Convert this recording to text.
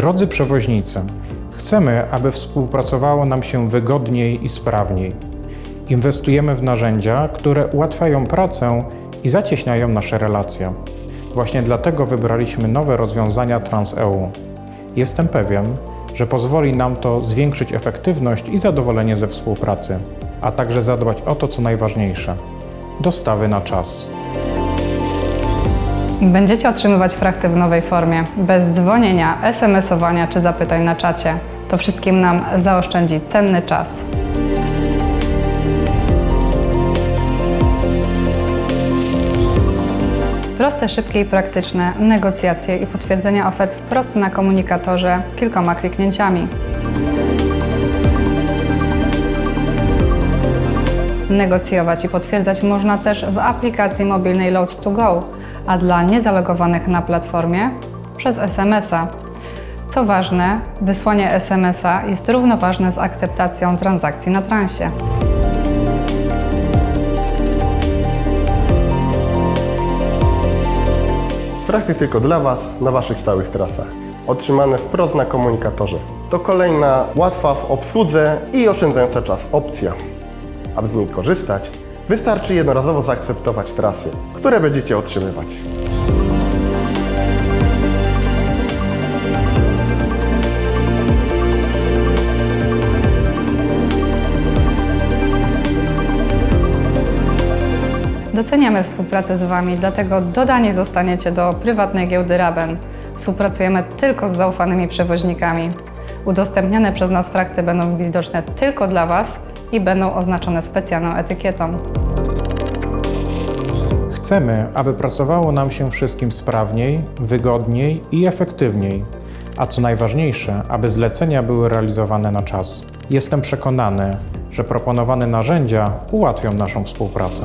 Drodzy przewoźnicy, chcemy, aby współpracowało nam się wygodniej i sprawniej. Inwestujemy w narzędzia, które ułatwiają pracę i zacieśniają nasze relacje. Właśnie dlatego wybraliśmy nowe rozwiązania TransEU. Jestem pewien, że pozwoli nam to zwiększyć efektywność i zadowolenie ze współpracy, a także zadbać o to, co najważniejsze dostawy na czas. Będziecie otrzymywać frachty w nowej formie, bez dzwonienia, SMS-owania czy zapytań na czacie. To wszystkim nam zaoszczędzi cenny czas. Proste, szybkie i praktyczne negocjacje i potwierdzenie ofert wprost na komunikatorze kilkoma kliknięciami. Negocjować i potwierdzać można też w aplikacji mobilnej Loads to Go, a dla niezalogowanych na platformie przez SMS-a. Co ważne, wysłanie SMS-a jest równoważne z akceptacją transakcji na transie. Frachty tylko dla Was na Waszych stałych trasach. Otrzymane wprost na komunikatorze. To kolejna łatwa w obsłudze i oszczędzająca czas opcja. Aby z niej korzystać, wystarczy jednorazowo zaakceptować trasy, które będziecie otrzymywać. Doceniamy współpracę z Wami, dlatego dodani zostaniecie do prywatnej giełdy Raben. Współpracujemy tylko z zaufanymi przewoźnikami. Udostępniane przez nas frakty będą widoczne tylko dla Was i będą oznaczone specjalną etykietą. Chcemy, aby pracowało nam się wszystkim sprawniej, wygodniej i efektywniej, a co najważniejsze, aby zlecenia były realizowane na czas. Jestem przekonany, że proponowane narzędzia ułatwią naszą współpracę.